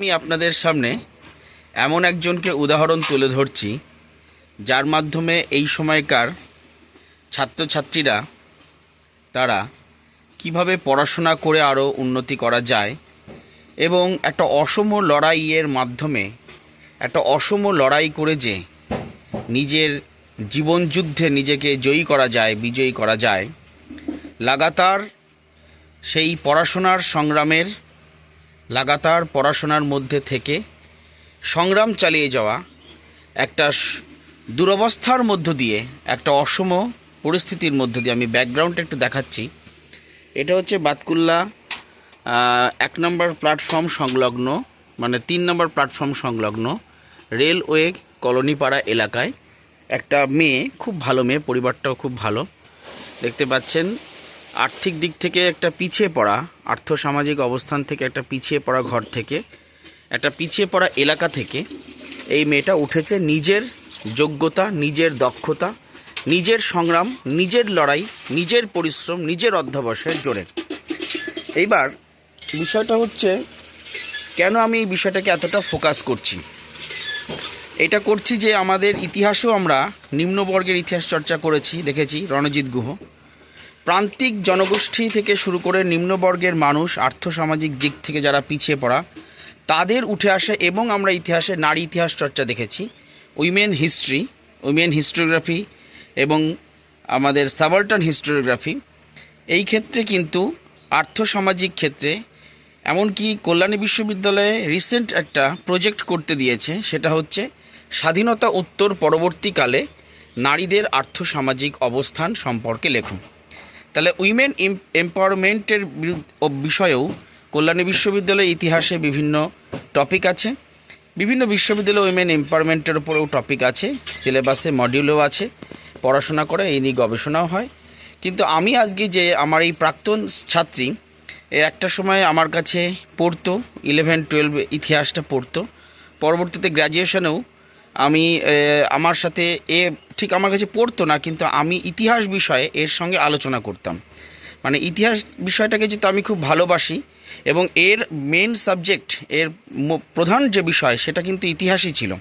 আমি আপনাদের সামনে এমন একজনকে উদাহরণ তুলে ধরছি, যার মাধ্যমে এই সময়কার ছাত্রছাত্রীরা তারা কীভাবে পড়াশোনা করে আরও উন্নতি করা যায় এবং একটা অসম লড়াইয়ের মাধ্যমে, একটা অসম লড়াই করে যে নিজের জীবনযুদ্ধে নিজেকে জয়ী করা যায়, বিজয়ী করা যায়, লাগাতার সেই পড়াশোনার সংগ্রামের লাগাতার পড়াশোনার মধ্যে থেকে সংগ্রাম চালিয়ে যাওয়া, একটা দুরবস্থার মধ্য দিয়ে, একটা অসম পরিস্থিতির মধ্য দিয়ে আমি ব্যাকগ্রাউন্ডটা একটু দেখাচ্ছি। এটা হচ্ছে বাতকুল্লা এক নম্বর প্ল্যাটফর্ম সংলগ্ন মানে তিন নম্বর প্ল্যাটফর্ম সংলগ্ন রেলওয়ে কলোনিপাড়া এলাকায় একটা মেয়ে, খুব ভালো মেয়ে, পরিবারটাও খুব ভালো। দেখতে পাচ্ছেন আর্থিক দিক থেকে একটা পিছিয়ে পড়া, আর্থসামাজিক অবস্থান থেকে একটা পিছিয়ে পড়া ঘর থেকে, একটা পিছিয়ে পড়া এলাকা থেকে এই মেয়েটা উঠেছে নিজের যোগ্যতা, নিজের দক্ষতা, নিজের সংগ্রাম, নিজের লড়াই, নিজের পরিশ্রম, নিজের অধ্যবসায়ের জোরে। এইবার বিষয়টা হচ্ছে, কেন আমি এই বিষয়টাকে এতটা ফোকাস করছি? এটা করছি যে আমাদের ইতিহাসেও আমরা নিম্নবর্গের ইতিহাস চর্চা করেছি, দেখেছি, রণজিৎ গুহ। প্রান্তিক জনগোষ্ঠী থেকে শুরু করে নিম্নবর্গের মানুষ, আর্থসামাজিক দিক থেকে যারা পিছিয়ে পড়া, তাদের উঠে আসে এবং আমরা ইতিহাসে নারী ইতিহাস চর্চা দেখেছি, উইমেন হিস্ট্রি, উইমেন হিস্টোরিওগ্রাফি এবং আমাদের সাবাল্টান হিস্টোরিওগ্রাফি। এই ক্ষেত্রে কিন্তু আর্থসামাজিক ক্ষেত্রে, এমনকি কল্যাণী বিশ্ববিদ্যালয়ে রিসেন্ট একটা প্রজেক্ট করতে দিয়েছে, সেটা হচ্ছে স্বাধীনতা উত্তর পরবর্তীকালে নারীদের আর্থসামাজিক অবস্থান সম্পর্কে লেখুন। তাহলে উইমেন এম্পাওয়ারমেন্টের বিষয়েও কল্যাণী বিশ্ববিদ্যালয়ের ইতিহাসে বিভিন্ন টপিক আছে। বিভিন্ন বিশ্ববিদ্যালয়ে উইমেন এম্পাওয়ারমেন্টের উপরেও টপিক আছে, সিলেবাসে মডিউলও আছে, পড়াশোনা করে এই নিয়ে গবেষণাও হয়। কিন্তু আমি আজকে যে আমার এই প্রাক্তন ছাত্রী একটা সময় আমার কাছে পড়তো ইলেভেন টুয়েলভ ইতিহাসটা পড়তো। পরবর্তীতে গ্র্যাজুয়েশনেও আমি আমার সাথে এ ঠিক আমার কাছে পড়তো না কিন্তু আমি ইতিহাস বিষয়ে এর সঙ্গে আলোচনা করতাম। মানে ইতিহাস বিষয়টাকে যেহেতু আমি খুব ভালোবাসি এবং এর মেন সাবজেক্ট এর প্রধান যে বিষয় সেটা কিন্তু ইতিহাসই ছিল।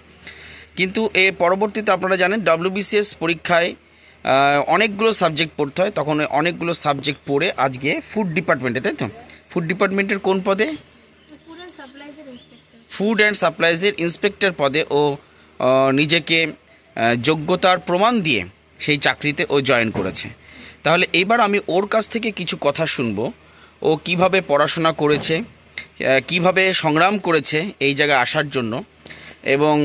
কিন্তু এ পরবর্তীতে আপনারা জানেন ডব্লিউবিসিএস পরীক্ষায় অনেকগুলো সাবজেক্ট পড়তে হয় তখন অনেকগুলো সাবজেক্ট পড়ে আজকে ফুড ডিপার্টমেন্টে তাই তো? ফুড ডিপার্টমেন্টের কোন পদে? ফুড অ্যান্ড সাপ্লাইজের ইন্সপেক্টর পদে ও নিজেকে যোগ্যতার প্রমাণ দিয়ে সেই চাকরিতে ও জয়েন করেছে। তাহলে এবার আমি ওর কাছ থেকে কিছু কথা শুনব। ও কীভাবে পড়াশোনা করেছে কীভাবে সংগ্রাম করেছে এই জায়গায় আসার জন্য এবং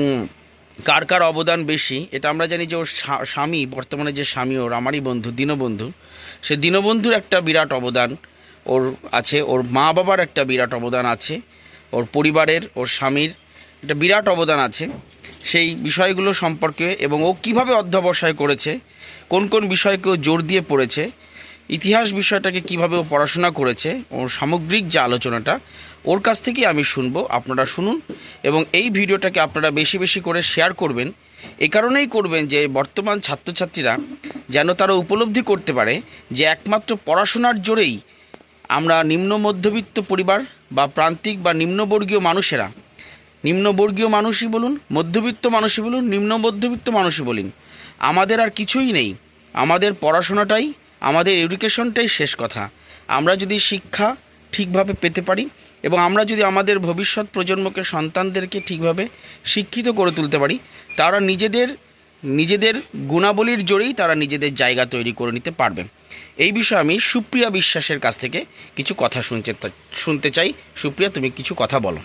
কার কার অবদান বেশি, এটা আমরা জানি যে ওর স্বামী, বর্তমানে যে স্বামী ওর, আমারই বন্ধু, দীনবন্ধু। সে দীনবন্ধুর একটা বিরাট অবদান ওর আছে, ওর মা বাবার একটা বিরাট অবদান আছে, ওর পরিবারের, ওর স্বামীর একটা বিরাট অবদান আছে। সেই বিষয়গুলো সম্পর্কে এবং ও কীভাবে অধ্যবসায় করেছে, কোন কোন বিষয়কে ও জোর দিয়ে পড়েছে, ইতিহাস বিষয়টাকে কীভাবে ও পড়াশোনা করেছে ওর সামগ্রিক যে আলোচনাটা, ওর কাছ থেকেই আমি শুনব, আপনারা শুনুন এবং এই ভিডিওটাকে আপনারা বেশি বেশি করে শেয়ার করবেন। এ কারণেই করবেন যে বর্তমান ছাত্রছাত্রীরা যেন তারা উপলব্ধি করতে পারে যে একমাত্র পড়াশোনার জোরেই আমরা নিম্ন মধ্যবিত্ত পরিবার বা প্রান্তিক বা নিম্নবর্গীয় মানুষেরা নিম্নবর্গীয় মানুষই বলুন, মধ্যবিত্ত মানুষই বলুন, নিম্ন মধ্যবিত্ত মানুষই বলুন। আমাদের আর কিছুই নেই। আমাদের পড়াশোনাটাই, আমাদের এডুকেশনটাই শেষ কথা। আমরা যদি শিক্ষা ঠিকভাবে পেতে পারি এবং আমরা যদি আমাদের ভবিষ্যৎ প্রজন্মকে সন্তানদেরকে ঠিকভাবে শিক্ষিত করে তুলতে পারি, তারা নিজেদের নিজেদের গুণাবলীর জোরেই তারা নিজেদের জায়গা তৈরি করে নিতে পারবে। এই বিষয়ে আমি সুপ্রিয়া বিশ্বাসের কাছ থেকে কিছু কথা শুনতে শুনতে চাই। সুপ্রিয়া, তুমি কিছু কথা বলো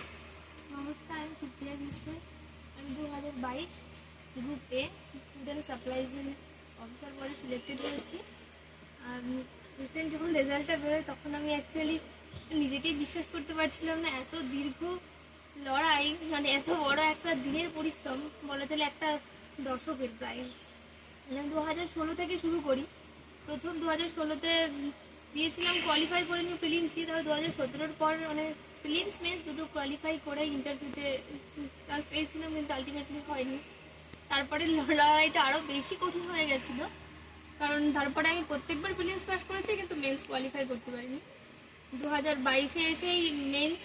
নমস্কার আমি সুপ্রিয়া বিশ্বাস আমি দু হাজার বাইশ গ্রুপ এ ফুড অ্যান্ড সাপ্লাইজের অফিসার পদে সিলেক্টেড হয়েছি আর রিসেন্ট যখন রেজাল্টটা বেরোয়, তখন আমি অ্যাকচুয়ালি নিজেকেই বিশ্বাস করতে পারছিলাম না, এত দীর্ঘ লড়াই মানে এত বড় একটা দিনের পরিশ্রম, বলা চলে একটা দশকের প্রায়। মানে দু হাজার ষোলো থেকে শুরু করি। প্রথম দু হাজার ষোলোতে দিয়েছিলাম কোয়ালিফাই করে নিয়ে প্রিলিমসই তারপর দু হাজার সতেরোর পর মানে প্রিলিমস মেন্স দুটো কোয়ালিফাই করে ইন্টারভিউতে চান্স পেয়েছিলাম, কিন্তু আলটিমেটলি হয়নি। তারপরে লড়াইটা আরও বেশি কঠিন হয়ে গেছিল। কারণ তারপরে আমি প্রত্যেকবার প্রিলিমস পাস করেছি, কিন্তু মেন্স কোয়ালিফাই করতে পারিনি। দু হাজার বাইশে এসেই মেন্স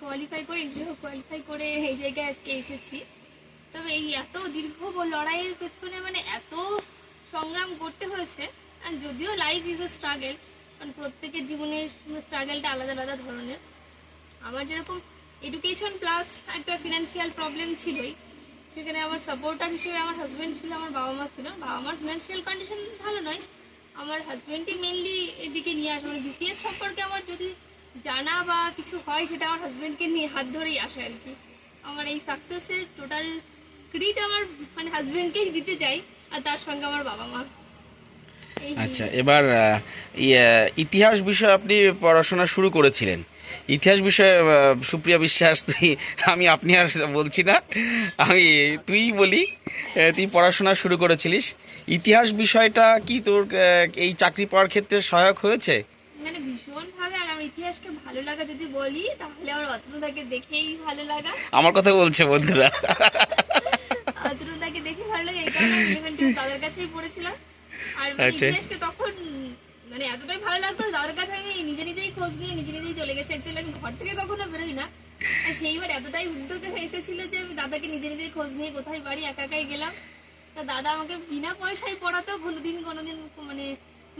কোয়ালিফাই করে ইন্টারভিউ কোয়ালিফাই করে এই জায়গায় আজকে এসেছি। তবে এই এত দীর্ঘ লড়াইয়ের পেছনে মানে এত সংগ্রাম করতে হয়েছে আর যদিও লাইফ ইজ এ স্ট্রাগেল কারণ প্রত্যেকের জীবনের স্ট্রাগলটা আলাদা আলাদা ধরনের। আমার যেরকম এডুকেশন প্লাস একটা ফিনান্সিয়াল প্রবলেম ছিলই সেখানে আমার সাপোর্টার হিসেবে আমার হাজব্যান্ড ছিল আমার বাবা মা ছিল। বাবা মার ফিনান্সিয়াল কন্ডিশন ভালো নয়। আমার হাজব্যান্ডই মেনলি এদিকে নিয়ে আসে। মানে বিসিএস সম্পর্কে আমার যদি জানা বা কিছু হয় সেটা আমার হাজব্যান্ডকে নিয়ে হাত ধরেই আসে আর কি। আমার এই সাকসেসের টোটাল ক্রেডিট আমার মানে হাজব্যান্ডকেই দিতে চাই আর তার সঙ্গে আমার বাবা মা আচ্ছা এবার ইয়ে, ইতিহাস বিষয়ে আপনি পড়াশোনা শুরু করেছিলেন। ইতিহাস বিষয়ে সুপ্রিয়া বিশ্বাস তুই আমি আপনি আর বলছি না। আমি তুই বলি তুই পড়াশোনা শুরু করেছিলিস। ইতিহাস বিষয়টা কি তোর এই চাকরি পাওয়ার ক্ষেত্রে সহায়ক হয়েছে? মানে ভীষণ ভাবে আর আমার ইতিহাসকে ভালো লাগা যদি বলি তাহলে আমার অতনুদাকে দেখেই ভালো লাগা। আমার কথা বলছে বন্ধুরা। অতনুদাকে দেখে ভালো লাগে এই কারণে আমি ইলেভেন টুয়েলভ দাদার কাছেই পড়েছিলাম। আর আচ্ছা। ইতিহাসকে তখন মানে এতটাই ভালো লাগতো দাদার কাছে আমি নিজে নিজেই খোঁজ নিয়ে নিজে নিজেই চলে গেছি। অ্যাকচুয়ালি আমি ঘর থেকে কখনো বেরোই না। আর সেইবার এতটাই উদ্যোগে হয়ে এসেছিল যে আমি দাদাকে নিজে নিজেই খোঁজ নিয়ে কোথায় বাড়ি একা একাই গেলাম। তা দাদা আমাকে বিনা পয়সায় পড়াতেও কোনোদিন কোনোদিন মানে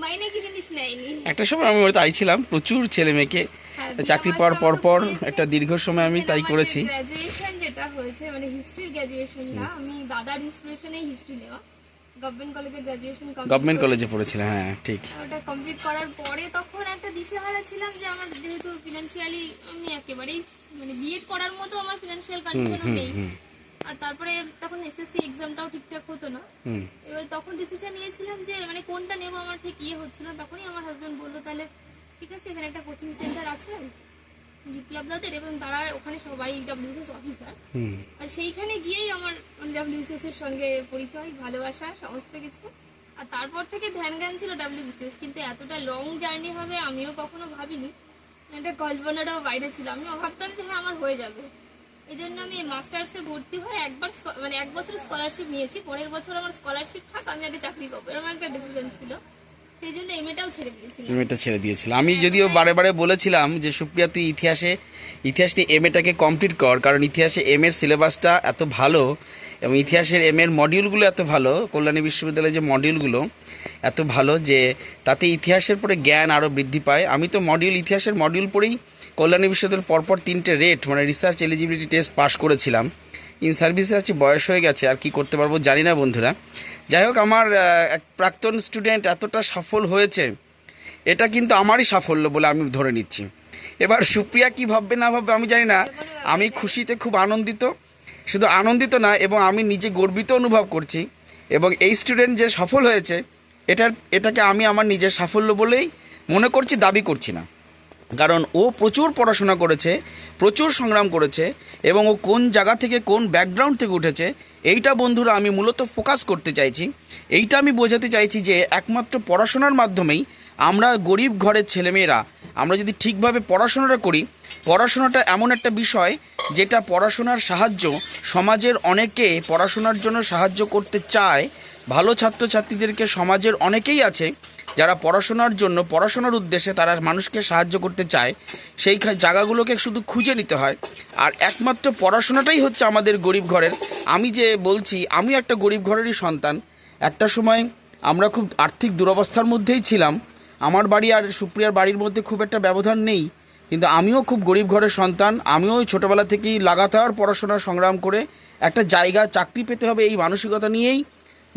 মাইনে কি জিনিস নেয়নি। একটা সময় আমি ওটা আইছিলাম প্রচুর ছেলে মেয়েকে। হ্যাঁ, চাকরি পাওয়ার পর পর একটা দীর্ঘ সময় আমি তাই করেছি। গ্র্যাজুয়েশন যেটা হয়েছে মানে হিস্ট্রির গ্র্যাজুয়েশনটা আমি দাদার ইন্সপিরেশনে হিস্ট্রি নেওয়া। গভর্নমেন্ট কলেজে গভর্নমেন্ট কলেজে পড়েছিলাম হ্যাঁ ঠিক। ওটা কমপ্লিট করার পরে তখন একটা দিশেহারা ছিলাম যে আমার যেহেতু ফিনান্সিয়ালি আমি একেবারেই মানে বিএড করার মতো আমার ফিনান্সিয়াল কন্ডিশনও নেই। আর তারপরে তখন এসএসসি এক্সামটাও ঠিকঠাক হতো না। এবার তখন ডিসিশন নিয়েছিলাম যে মানে কোনটা নেব আমার ঠিক ইয়ে হচ্ছিল না। তখনই আমার হাজবেন্ড বলল তাহলে ঠিক আছে এখানে একটা কোচিং সেন্টার আছে। বিপ্লব দাদের এবং তারা ওখানে সবাই ডাব্লিউএসএস অফিসার আর সেইখানে গিয়েই আমার ডাব্লিউবিসিএস এর সঙ্গে পরিচয় ভালোবাসা সমস্ত কিছু। আর তারপর থেকে ধ্যান জ্ঞান ছিল ডাব্লিউবিসিএস কিন্তু এতটা লং জার্নি হবে আমিও কখনো ভাবিনি। এটা কল্পনাটাও বাইরে ছিল। আমি ভাবতাম যে হ্যাঁ আমার হয়ে যাবে। এই জন্য আমি মাস্টার্সে ভর্তি হয়ে একবার মানে এক বছর স্কলারশিপ নিয়েছি। পরের বছর আমার স্কলারশিপ থাক আমি আগে চাকরি পাবো। এরকম একটা ডিসিশন ছিল। সেই জন্য এমএটাও ছেড়ে দিয়েছিলাম। এমএটা ছেড়ে দিয়েছিল। আমি যদিও বারে বারে বলেছিলাম যে সুপ্রিয়া তুই ইতিহাসে ইতিহাস নিয়ে এমএটাকে কমপ্লিট কর কারণ ইতিহাসে এম এর সিলেবাসটা এত ভালো এবং ইতিহাসের এম এর মডিউলগুলো এত ভালো কল্যাণী বিশ্ববিদ্যালয়ের যে মডিউলগুলো এত ভালো যে তাতে ইতিহাসের পরে জ্ঞান আরও বৃদ্ধি পায়। আমি তো মডিউল ইতিহাসের মডিউল পড়েই কল্যাণী বিশ্ববিদ্যালয়ের পরপর তিনটে রেট মানে রিসার্চ এলিজিবিলিটি টেস্ট পাস করেছিলাম। ইন সার্ভিসে আছে বয়স হয়ে গেছে আর কি করতে পারব জানি না বন্ধুরা। যাই হোক, আমার এক প্রাক্তন স্টুডেন্ট এতটা সফল হয়েছে, এটা কিন্তু আমারই সাফল্য বলে আমি ধরে নিচ্ছি। এবার সুপ্রিয়া কি ভাববে না ভাববে আমি জানি না। আমি খুশিতে খুব আনন্দিত। শুধু আনন্দিত না, এবং আমি নিজে গর্বিত অনুভব করছি, এবং এই স্টুডেন্ট যে সফল হয়েছে, এটার, এটাকে আমি আমার নিজের সাফল্য বলেই মনে করছি, দাবি করছি না। কারণ ও প্রচুর পড়াশোনা করেছে, প্রচুর সংগ্রাম করেছে, এবং ও কোন জায়গা থেকে কোন ব্যাকগ্রাউন্ড থেকে উঠেছে এইটা বন্ধুরা আমি মূলত ফোকাস করতে চাইছি, এইটা আমি বোঝাতে চাইছি যে একমাত্র পড়াশোনার মাধ্যমেই আমরা গরিব ঘরের ছেলেমেয়েরা, আমরা যদি ঠিকভাবে পড়াশোনাটা করি, পড়াশোনাটা এমন একটা বিষয় যেটা পড়াশোনার সাহায্য সমাজের অনেকে পড়াশোনার জন্য সাহায্য করতে চায়, ভালো ছাত্রছাত্রীদেরকে সমাজের অনেকেই আছে যারা পড়াশোনার জন্য, পড়াশোনার উদ্দেশ্যে তারা মানুষকে সাহায্য করতে চায়, সেই জায়গাগুলোকে শুধু খুঁজে নিতে হয়। আর একমাত্র পড়াশোনাটাই হচ্ছে আমাদের গরিব ঘরের। আমি যে বলছি, আমি একটা গরিব ঘরেরই সন্তান। একটা সময় আমরা খুব আর্থিক দুরবস্থার মধ্যেই ছিলাম। আমার বাড়ি আর সুপ্রিয়ার বাড়ির মধ্যে খুব একটা ব্যবধান নেই। কিন্তু আমিও খুব গরিব ঘরের সন্তান। আমিও ছোটোবেলা থেকেই লাগাতার পড়াশোনা সংগ্রাম করে একটা জায়গা, চাকরি পেতে হবে এই মানসিকতা নিয়েই।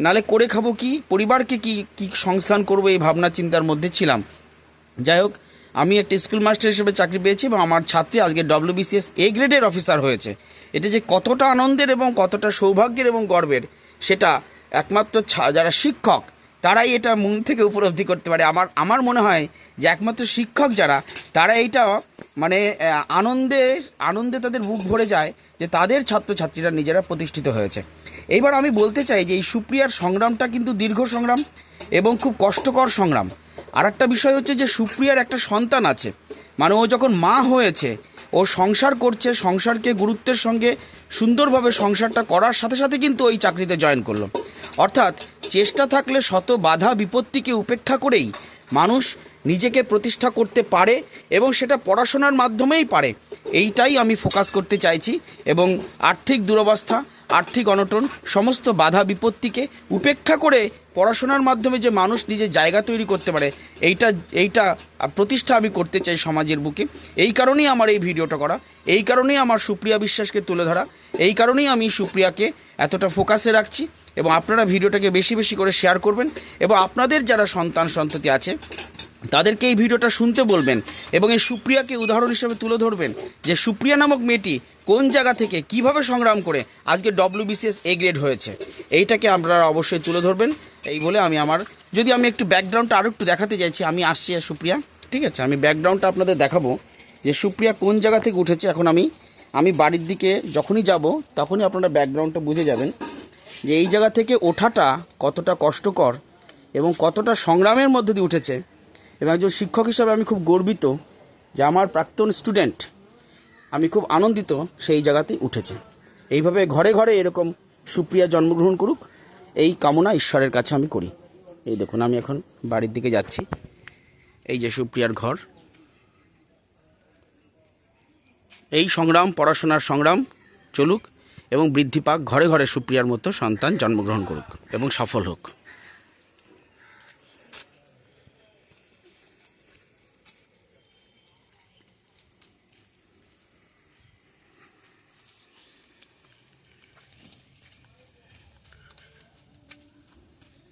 নালে করে খাব কি? পরিবারকে কি কি সংস্থান করব এই ভাবনা চিন্তার মধ্যে ছিলাম। যাই হোক, আমি একটা স্কুল মাস্টার হিসেবে চাকরি পেয়েছি এবং আমার ছাত্রী আজকে ডব্লিউবিসিএস এ গ্রেডের অফিসার হয়েছে। এটা যে কতটা আনন্দের এবং কতটা সৌভাগ্যের এবং গর্বের, সেটা একমাত্র যারা শিক্ষক, তারাই এটা মন থেকে উপলব্ধি করতে পারে। আমার আমার মনে হয় যে একমাত্র শিক্ষক যারা, তারা এইটা মানে আনন্দে আনন্দে তাদের বুক ভরে যায় যে তাদের ছাত্রছাত্রীরা নিজেরা প্রতিষ্ঠিত হয়েছে। এইবার আমি বলতে চাই যে এই সুপ্রিয়ার সংগ্রামটা কিন্তু দীর্ঘ সংগ্রাম এবং খুব কষ্টকর সংগ্রাম। আর একটা বিষয় হচ্ছে যে সুপ্রিয়ার একটা সন্তান আছে। মানে ও যখন মা হয়েছে, ও সংসার করছে, সংসারকে গুরুত্বের সঙ্গে সুন্দরভাবে সংসারটা করার সাথে সাথে কিন্তু ওই চাকরিতে জয়েন করল। অর্থাৎ চেষ্টা থাকলে শত বাধা বিপত্তিকে উপেক্ষা করেই মানুষ নিজেকে প্রতিষ্ঠা করতে পারে এবং সেটা পড়াশোনার মাধ্যমেই পারে। এইটাই আমি ফোকাস করতে চাইছি এবং আর্থিক দুরবস্থা আর্থিক অনটন, সমস্ত বাধা বিপত্তিকে উপেক্ষা করে পড়াশোনার মাধ্যমে যে মানুষ নিজের জায়গা তৈরি করতে পারে, এইটা এইটা প্রতিষ্ঠা আমি করতে চাই সমাজের বুকে। এই কারণেই আমার এই ভিডিওটা করা, এই কারণেই আমার সুপ্রিয়া বিশ্বাসকে তুলে ধরা, এই কারণেই আমি সুপ্রিয়াকে এতটা ফোকাসে রাখছি এবং আপনারা ভিডিওটাকে বেশি বেশি করে শেয়ার করবেন এবং আপনাদের যারা সন্তান সন্ততি আছে তাদেরকে এই ভিডিওটা শুনতে বলবেন এবং এই সুপ্রিয়াকে উদাহরণ হিসেবে তুলে ধরবেন যে সুপ্রিয়া নামক মেয়েটি কোন জায়গা থেকে কীভাবে সংগ্রাম করে আজকে ডব্লিউবিসিএস এ গ্রেড হয়েছে। এইটাকে আপনারা অবশ্যই তুলে ধরবেন। এই বলে আমি আমার যদি আমি একটু ব্যাকগ্রাউন্ডটা আরও একটু দেখাতে চাইছি, আমি আসছি সুপ্রিয়া। ঠিক আছে? আমি ব্যাকগ্রাউন্ডটা আপনাদের দেখাবো যে সুপ্রিয়া কোন জায়গা থেকে উঠেছে। এখন আমি আমি বাড়ির দিকে যখনই যাব, তখনই আপনারা ব্যাকগ্রাউন্ডটা বুঝে যাবেন যে এই জায়গা থেকে ওঠাটা কতটা কষ্টকর এবং কতটা সংগ্রামের মধ্যে দিয়ে উঠেছে। এবং একজন শিক্ষক হিসাবে আমি খুব গর্বিত যে আমার প্রাক্তন স্টুডেন্ট আমি খুব আনন্দিত সেই জায়গাতেই উঠেছে। এইভাবে ঘরে ঘরে এরকম সুপ্রিয়া জন্মগ্রহণ করুক, এই কামনা ঈশ্বরের কাছে আমি করি। এই দেখুন, আমি এখন বাড়ির দিকে যাচ্ছি। এই যে সুপ্রিয়ার ঘর। এই সংগ্রাম, পড়াশোনার সংগ্রাম চলুক এবং বৃদ্ধি পাক, ঘরে ঘরে সুপ্রিয়ার মতো সন্তান জন্মগ্রহণ করুক এবং সফল হোক।